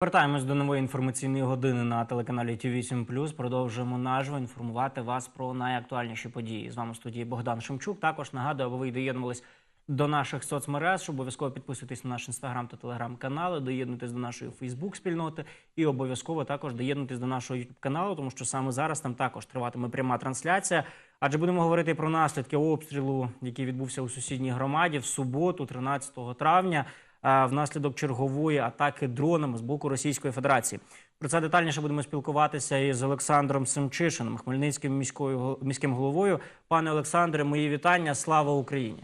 Повертаємось до нової інформаційної години на телеканалі Т8+. Продовжуємо наживо інформувати вас про найактуальніші події. З вами в студії Богдан Шемчук. Також нагадую, аби ви доєднувались до наших соцмереж, обов'язково підписуйтесь на наш інстаграм та телеграм-канали, доєднуйтесь до нашої Фейсбук-спільноти і обов'язково також доєднуйтесь до нашого каналу, тому що саме зараз там також триватиме пряма трансляція. Адже будемо говорити про наслідки обстрілу, який відбувся у сусідній громаді в суботу, 13 травня внаслідок чергової атаки дронами з боку Російської Федерації. Про це детальніше будемо спілкуватися із Олександром Семчишиним, Хмельницьким міською міським головою. Пане Олександре, мої вітання. Слава Україні!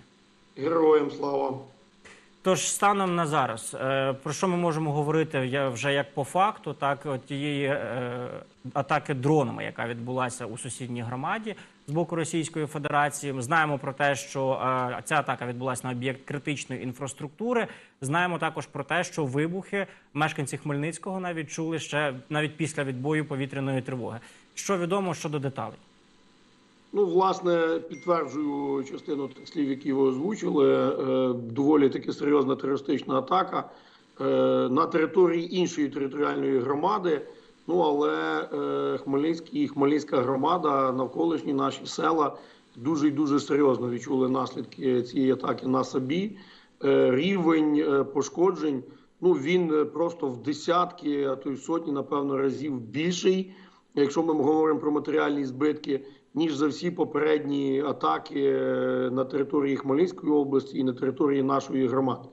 Героям слава. Тож станом на зараз, е, про що ми можемо говорити я вже як по факту, так от тієї е, атаки дронами, яка відбулася у сусідній громаді з боку Російської Федерації. Ми знаємо про те, що е, ця атака відбулася на об'єкт критичної інфраструктури. Знаємо також про те, що вибухи мешканці Хмельницького навіть чули ще навіть після відбою повітряної тривоги. Що відомо щодо деталей? Ну, власне, підтверджую частину тих слів, які ви озвучили. Е, Доволі таки серйозна терористична атака е, на території іншої територіальної громади. Ну але е, Хмельницький і Хмельницька громада, навколишні наші села дуже і дуже серйозно відчули наслідки цієї атаки на собі. Е, Рівень е, пошкоджень. Ну він е, просто в десятки, а то й сотні, напевно, разів більший. Якщо ми говоримо про матеріальні збитки, ніж за всі попередні атаки е, на території Хмельницької області і на території нашої громади.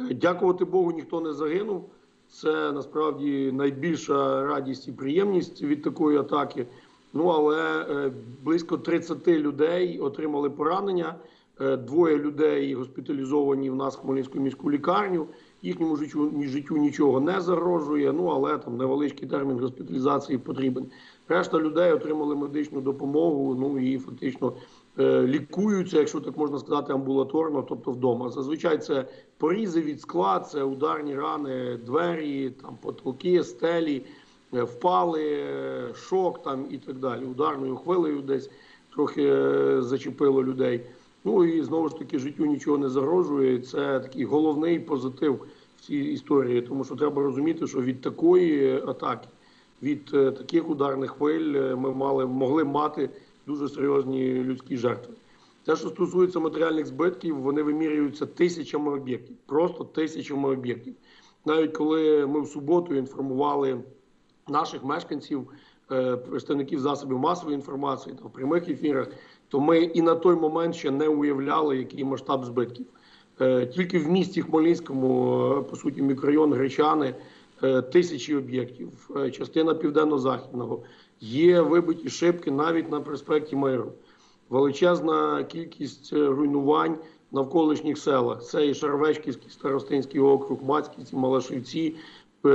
Е, Дякувати Богу, ніхто не загинув. Це насправді найбільша радість і приємність від такої атаки. Ну але е, близько 30 людей отримали поранення. Е, Двоє людей госпіталізовані в нас в Хмельницьку міську лікарню. Їхньому життю, життю нічого не загрожує. Ну але там невеличкий термін госпіталізації потрібен. Решта людей отримали медичну допомогу. Ну і фактично е, лікуються, якщо так можна сказати, амбулаторно, тобто вдома. Зазвичай це порізи від скла, це ударні рани, двері, там потолки, стелі, е, впали, е, шок там і так далі. Ударною хвилею десь трохи зачепило людей. Ну і знову ж таки життю нічого не загрожує. Це такий головний позитив в цій історії, тому що треба розуміти, що від такої атаки, від е, таких ударних хвиль е, ми мали могли мати дуже серйозні людські жертви. Те, що стосується матеріальних збитків, вони вимірюються тисячами об'єктів, просто тисячами об'єктів. Навіть коли ми в суботу інформували наших мешканців, представників засобів масової інформації та в прямих ефірах, то ми і на той момент ще не уявляли, який масштаб збитків. Е, Тільки в місті Хмельницькому, е, по суті, мікрорайон Гречани, е, тисячі об'єктів, е, частина південно-західного. Є вибиті шибки навіть на проспекті Миру. Величезна кількість е, руйнувань навколишніх селах. Це і Шаровечківський старостинський округ, Мацьківці, Малашівці, е,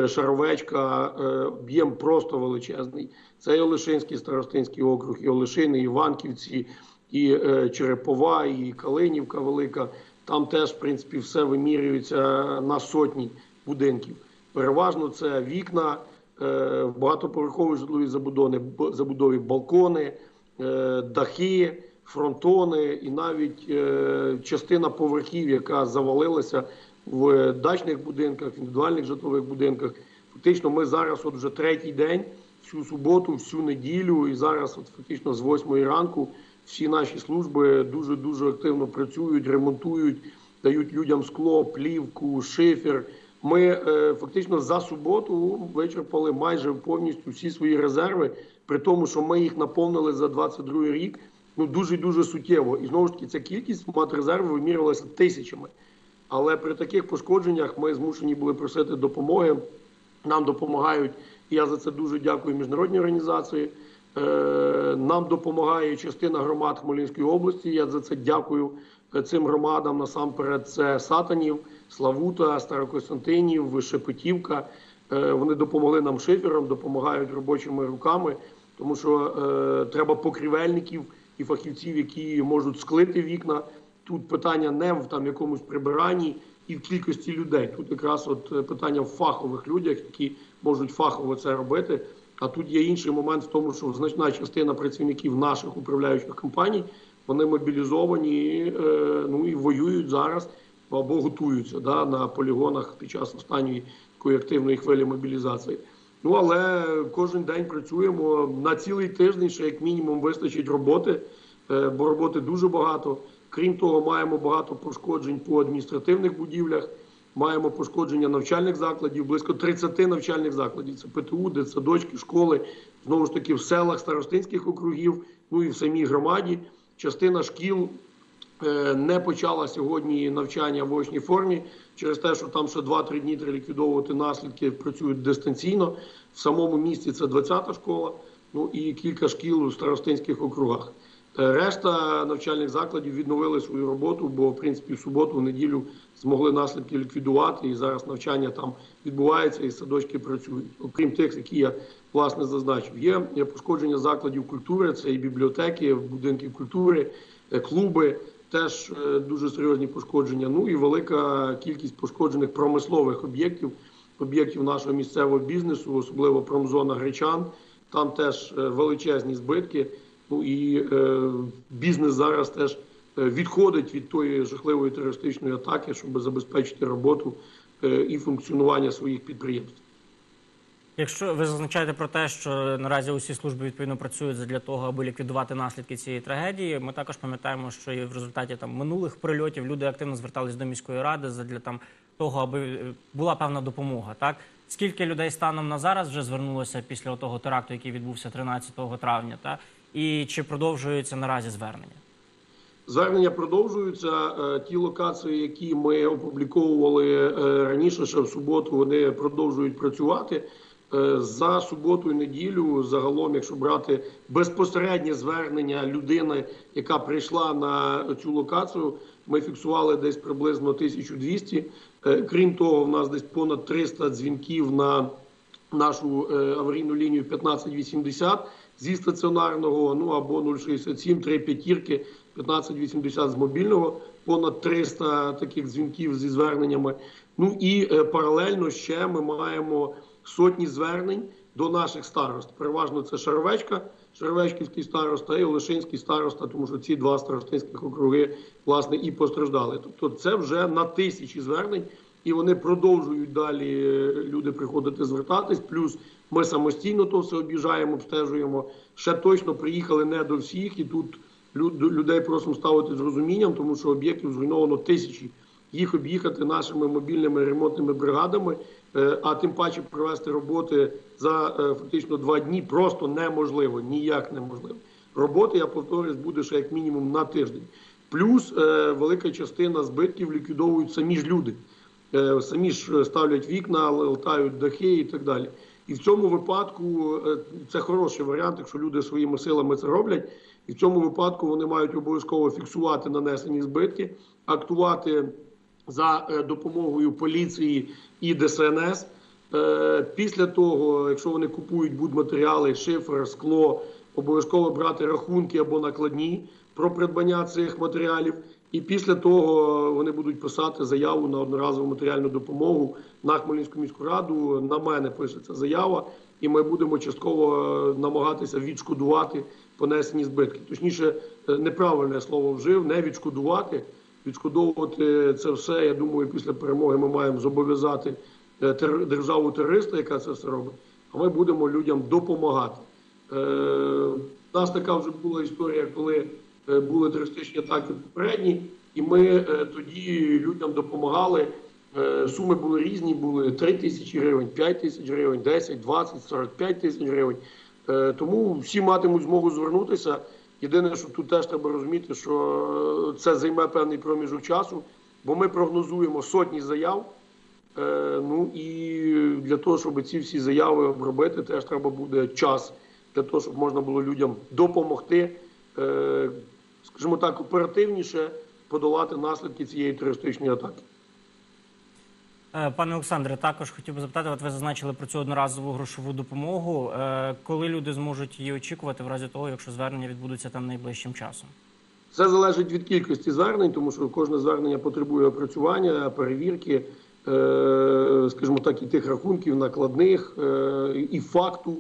Шаровечка, е, об'єм просто величезний. Це і Олешинський старостинський округ, і Олешини, і Іванківці, і е, Черепова, і Калинівка Велика. Там теж, в принципі, все вимірюється на сотні будинків. Переважно це вікна, е, багатоповерхові житлові забудови, забудові, балкони, е, дахи, фронтони і навіть е, частина поверхів, яка завалилася в дачних будинках, в індивідуальних житлових будинках. Фактично, ми зараз, от вже третій день, всю суботу, всю неділю, і зараз, от фактично, з 8 ранку, всі наші служби дуже дуже активно працюють, ремонтують, дають людям скло, плівку, шифер. Ми е, фактично за суботу вичерпали майже повністю всі свої резерви, при тому, що ми їх наповнили за 22 рік. Ну дуже дуже суттєво. І знову ж таки, ця кількість матрезерву вимірювалася тисячами. Але при таких пошкодженнях ми змушені були просити допомоги. Нам допомагають, і я за це дуже дякую міжнародній організації. Е, Нам допомагає частина громад Хмельницької області. Я за це дякую е, цим громадам. Насамперед, це Сатанів, Славута, Старокостянтинів, Шепетівка. Е, Вони допомогли нам шифером, допомагають робочими руками, тому що треба покрівельників і фахівців, які можуть склити вікна. Тут питання не в там якомусь прибиранні і в кількості людей. Тут якраз от е, питання в фахових людях, які можуть фахово це робити. А тут є інший момент в тому, що значна частина працівників наших управляючих компаній вони мобілізовані е, ну і воюють зараз або готуються да, на полігонах під час останньої такої активної хвилі мобілізації. Ну але кожен день працюємо на цілий тиждень, ще як мінімум вистачить роботи, е, бо роботи дуже багато. Крім того, маємо багато пошкоджень по адміністративних будівлях. Маємо пошкодження навчальних закладів, близько 30 навчальних закладів. Це ПТУ, дитсадочки, школи, знову ж таки в селах старостинських округів, ну і в самій громаді. Частина шкіл е, не почала сьогодні навчання в очній формі через те, що там ще 2-3 дні треба ліквідовувати наслідки, працюють дистанційно. В самому місті це 20-та школа, ну і кілька шкіл у старостинських округах. Е, Решта навчальних закладів відновили свою роботу, бо в принципі в суботу, в неділю змогли наслідки ліквідувати, і зараз навчання там відбувається, і садочки працюють. Окрім тих, які я власне зазначив. Є пошкодження закладів культури, це і бібліотеки, будинки культури, е, клуби. Теж е, дуже серйозні пошкодження. Ну і велика кількість пошкоджених промислових об'єктів, об'єктів нашого місцевого бізнесу, особливо промзона Гречан. Там теж величезні збитки. Ну і е, бізнес зараз теж е, відходить від тої жахливої терористичної атаки, щоб забезпечити роботу е, і функціонування своїх підприємств. Якщо ви зазначаєте про те, що наразі усі служби відповідно працюють для того, аби ліквідувати наслідки цієї трагедії, ми також пам'ятаємо, що і в результаті там минулих прильотів люди активно звертались до міської ради для там того, аби е, була певна допомога. Так скільки людей станом на зараз вже звернулося після того теракту, який відбувся 13 травня, та і чи продовжується наразі звернення? Звернення продовжуються. Е, Ті локації, які ми опубліковували е, раніше, ще в суботу, вони продовжують працювати. Е, За суботу і неділю, загалом, якщо брати безпосереднє звернення людини, яка прийшла на цю локацію, ми фіксували десь приблизно 1200. Е, Крім того, в нас десь понад 300 дзвінків на нашу аварійну лінію 1580 зі стаціонарного, ну або 067, 3 п'ятірки, 1580 з мобільного, понад 300 таких дзвінків зі зверненнями. Ну і е, паралельно ще ми маємо сотні звернень до наших старост. Переважно це Шаровечка, Шаровечківський староста і Олешинський староста, тому що ці два старостинських округи власне і постраждали. Тобто, це вже на тисячі звернень, і вони продовжують далі е, люди приходити звертатись. Плюс ми самостійно то все об'їжджаємо, обстежуємо. Ще точно приїхали не до всіх, і тут людей просимо ставити з розумінням, тому що об'єктів зруйновано тисячі. Їх об'їхати нашими мобільними ремонтними бригадами, е, а тим паче провести роботи за е, фактично два дні просто неможливо, ніяк неможливо. Роботи, я повторюсь, буде ще як мінімум на тиждень. Плюс е, велика частина збитків ліквідовують самі ж люди. Самі ж ставлять вікна, латають дахи і так далі. І в цьому випадку е, це хороший варіант, якщо люди своїми силами це роблять. І в цьому випадку вони мають обов'язково фіксувати нанесені збитки, актувати за е, допомогою поліції і ДСНС. Е, Після того, якщо вони купують будматеріали, шифер, скло, обов'язково брати рахунки або накладні про придбання цих матеріалів. І після того вони будуть писати заяву на одноразову матеріальну допомогу на Хмельницьку міську раду. На мене пишеться заява, і ми будемо частково е, намагатися відшкодувати понесені збитки. Точніше, е, неправильне слово вжив, не відшкодувати. Відшкодовувати це все. Я думаю, після перемоги ми маємо зобов'язати е, державу терориста, яка це все робить. А ми будемо людям допомагати. У нас така вже була історія, коли були терористичні атаки попередні, і ми е, тоді людям допомагали. Е, Суми були різні, були 3 тисячі гривень, 5 тисяч гривень, 10, 20, 45 тисяч гривень. Е, Тому всі матимуть змогу звернутися. Єдине, що тут теж треба розуміти, що е, це займе певний проміжок часу, бо ми прогнозуємо сотні заяв. Е, Ну і для того, щоб ці всі заяви обробити, теж треба буде час для того, щоб можна було людям допомогти, е, скажімо так, оперативніше подолати наслідки цієї терористичної атаки. Е, Пане Олександре, також хотів би запитати, от ви зазначили про цю одноразову грошову допомогу. Е, Коли люди зможуть її очікувати в разі того, якщо звернення відбудуться там найближчим часом? Це залежить від кількості звернень, тому що кожне звернення потребує опрацювання, перевірки, е, скажімо так, і тих рахунків, накладних, е, і факту.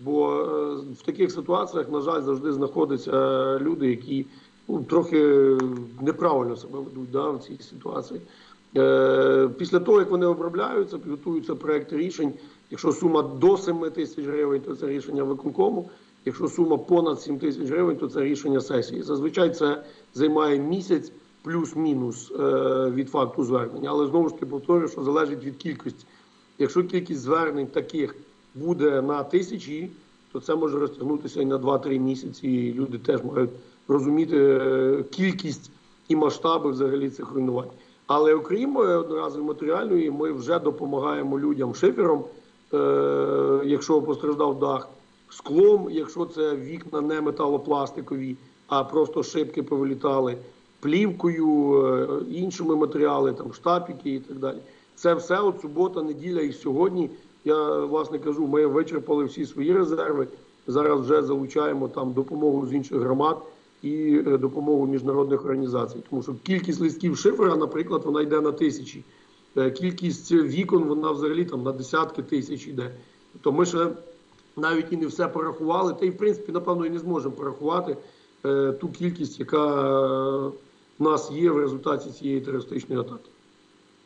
Бо е, в таких ситуаціях, на жаль, завжди знаходяться люди, які ну, трохи неправильно себе ведуть да, в цій ситуації. Е, Після того, як вони обробляються, підготуються проекти рішень. Якщо сума до 7 тисяч гривень, то це рішення виконкому. Якщо сума понад 7 тисяч гривень, то це рішення сесії. Зазвичай це займає місяць плюс-мінус е, від факту звернення. Але знову ж таки повторюю, що залежить від кількості. Якщо кількість звернень таких буде на тисячі, то це може розтягнутися і на 2-3 місяці. І люди теж мають розуміти е, кількість і масштаби взагалі цих руйнувань. Але окрім е, одноразової матеріальної, ми вже допомагаємо людям шифером, е, якщо постраждав дах, склом, якщо це вікна не металопластикові, а просто шибки повилітали, плівкою, е, іншими матеріалами, там штапіки і так далі. Це все от субота, неділя і сьогодні. Я власне кажу, ми вичерпали всі свої резерви. Зараз вже залучаємо там допомогу з інших громад і е, допомогу міжнародних організацій. Тому що кількість листків шифера, наприклад, вона йде на тисячі. Е, Кількість вікон вона взагалі там на десятки тисяч йде. Тобто ми ще навіть і не все порахували, та й в принципі, напевно, і не зможемо порахувати е, ту кількість, яка в нас є в результаті цієї терористичної атаки.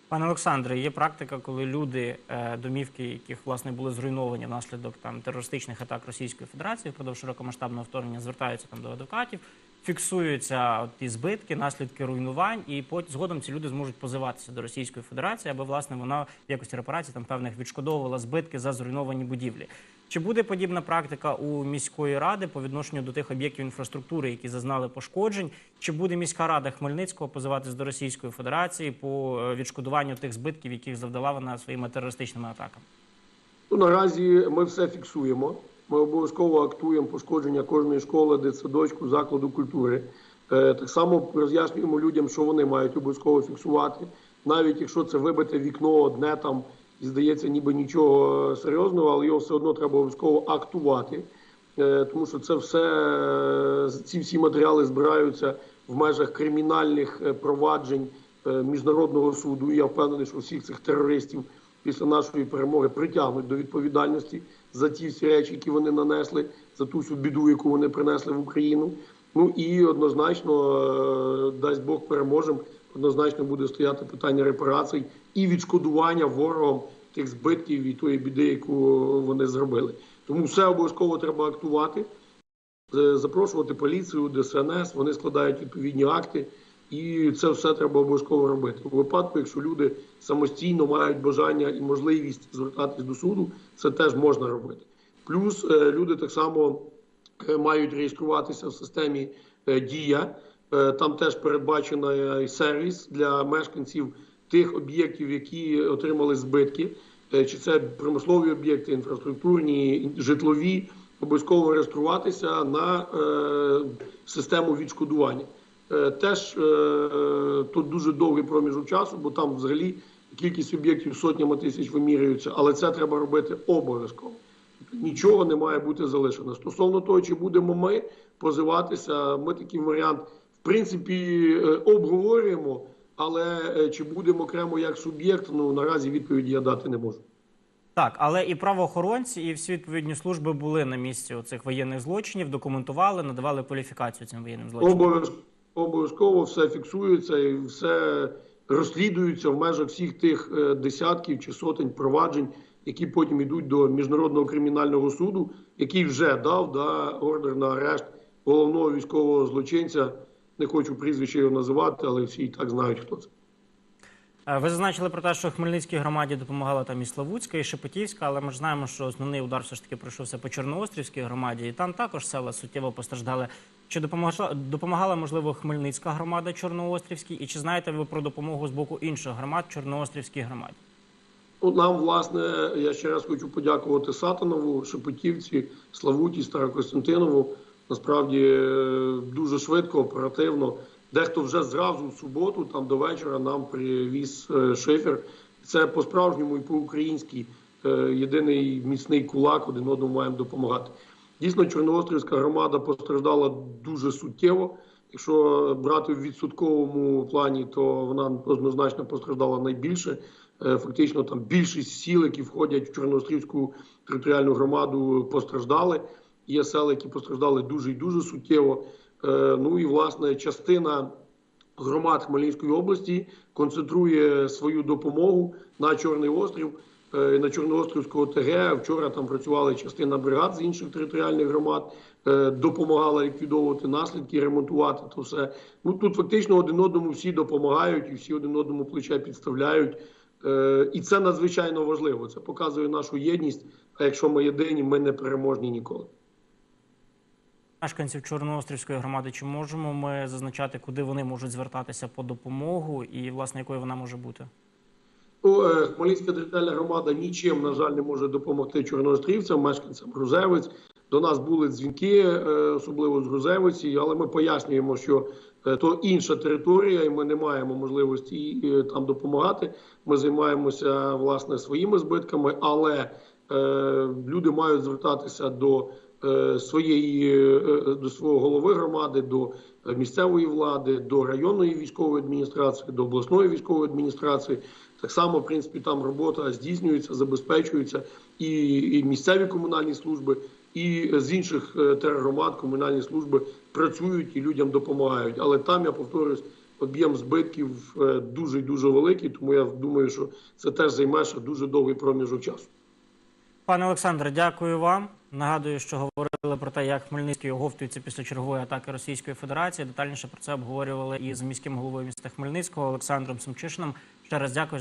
Пане Олександре, є практика, коли люди, е, домівки, яких власне були зруйновані внаслідок там терористичних атак Російської Федерації впродовж широкомасштабного вторгнення, звертаються там до адвокатів, фіксуються от ті збитки, наслідки руйнувань, і потім згодом ці люди зможуть позиватися до Російської Федерації, аби власне вона в якості репарації там певних відшкодовувала збитки за зруйновані будівлі. Чи буде подібна практика у міської ради по відношенню до тих об'єктів інфраструктури, які зазнали пошкоджень? Чи буде міська рада Хмельницького позиватись до Російської Федерації по е, відшкодуванню тих збитків, яких завдала вона своїми терористичними атаками? Ну, наразі ми все фіксуємо. Ми обов'язково актуємо пошкодження кожної школи, дитсадочку, закладу культури. Е, так само роз'яснюємо людям, що вони мають обов'язково фіксувати. Навіть якщо це вибите вікно одне там здається, ніби нічого серйозного, але його все одно треба обов'язково актувати. Е, тому що це все е, ці всі матеріали збираються в межах кримінальних е, проваджень міжнародного суду. Я впевнений, що всіх цих терористів після нашої перемоги притягнуть до відповідальності за ті всі речі, які вони нанесли, за ту всю біду, яку вони принесли в Україну. Ну і однозначно, дасть Бог переможемо, однозначно буде стояти питання репарацій і відшкодування ворогам тих збитків і тої біди, яку вони зробили. Тому все обов'язково треба актувати, е, запрошувати поліцію, ДСНС, вони складають відповідні акти. І це все треба обов'язково робити. У випадку, якщо люди самостійно мають бажання і можливість звертатись до суду, це теж можна робити. Плюс е, люди так само е, мають реєструватися в системі Дія. Е, Там теж передбачений сервіс для мешканців тих об'єктів, які отримали збитки, Е, чи це промислові об'єкти, інфраструктурні, житлові. Обов'язково реєструватися на е, систему відшкодування. Е, Теж е, тут дуже довгий проміжок часу, бо там взагалі кількість об'єктів сотнями тисяч вимірюється, але це треба робити обов'язково. Нічого не має бути залишено. Стосовно того, чи будемо ми позиватися, ми такий варіант принципі е, обговорюємо, але е, чи будемо окремо як суб'єкт, ну наразі відповіді я дати не можу. Так, але і правоохоронці, і всі відповідні служби були на місці цих воєнних злочинів, документували, надавали кваліфікацію цим воєнним злочинам. Обов'яз- Обов'язково все фіксується і все розслідується в межах всіх тих е, десятків чи сотень проваджень, які потім йдуть до міжнародного кримінального суду, який вже дав да, ордер на арешт головного військового злочинця. Не хочу прізвище його називати, але всі і так знають, хто це. Е, Ви зазначили про те, що Хмельницькій громаді допомагала там і Славутська, і Шепетівська, але ми ж знаємо, що основний удар все ж таки пройшовся по Чорноострівській громаді, і там також села суттєво постраждали. Чи допомагала, допомагала можливо Хмельницька громада Чорноострівській? І чи знаєте ви про допомогу з боку інших громад Чорноострівській громаді? Ну, нам, власне, я ще раз хочу подякувати Сатанову, Шепетівці, Славуті, Старокостянтинову. Насправді е, дуже швидко, оперативно. Дехто вже зразу в суботу, там до вечора, нам привіз е, шифер. Це по-справжньому і по-українськи е, єдиний міцний кулак, один одному маємо допомагати. Дійсно, Чорноострівська громада постраждала дуже суттєво. Якщо брати в відсотковому плані, то вона однозначно постраждала найбільше. Фактично, там більшість сіл, які входять в Чорноострівську територіальну громаду, постраждали. Є села, які постраждали дуже і дуже суттєво. Е, Ну і власне частина громад Хмельницької області концентрує свою допомогу на Чорний острів. е, На Чорноострівського ТГ вчора там працювала частина бригад з інших територіальних громад, е, допомагала ліквідовувати наслідки, ремонтувати то все. Ну тут фактично один одному всі допомагають і всі один одному плече підставляють. І це надзвичайно важливо. Це показує нашу єдність. А якщо ми єдині, ми не переможні ніколи. Мешканців Чорноострівської громади, чи можемо ми зазначати, куди вони можуть звертатися по допомогу, і власне якою вона може бути? Ну, е, Хмельницька територіальна громада нічим, на жаль, не може допомогти чорноострівцям, мешканцям Грузевець. До нас були дзвінки, е, особливо з Грузевиці, але ми пояснюємо, що е, то інша територія, і ми не маємо можливості там допомагати. Ми займаємося власне своїми збитками, але люди мають звертатися до своєї е, е, до свого голови громади, до е, місцевої влади, до районної військової адміністрації, до обласної військової адміністрації. Так само, в принципі, там робота здійснюється, забезпечується і, і місцеві комунальні служби, і з інших е, тергромад комунальні служби працюють і людям допомагають. Але там я повторюсь, об'єм збитків е, дуже дуже великий, тому я думаю, що це теж займе ще дуже довгий проміжок часу. Пане Олександре, дякую вам. Нагадую, що говорили про те, як Хмельницький оговтується після чергової атаки Російської Федерації. Детальніше про це обговорювали і з міським головою міста Хмельницького Олександром Семчишином. Ще раз дякую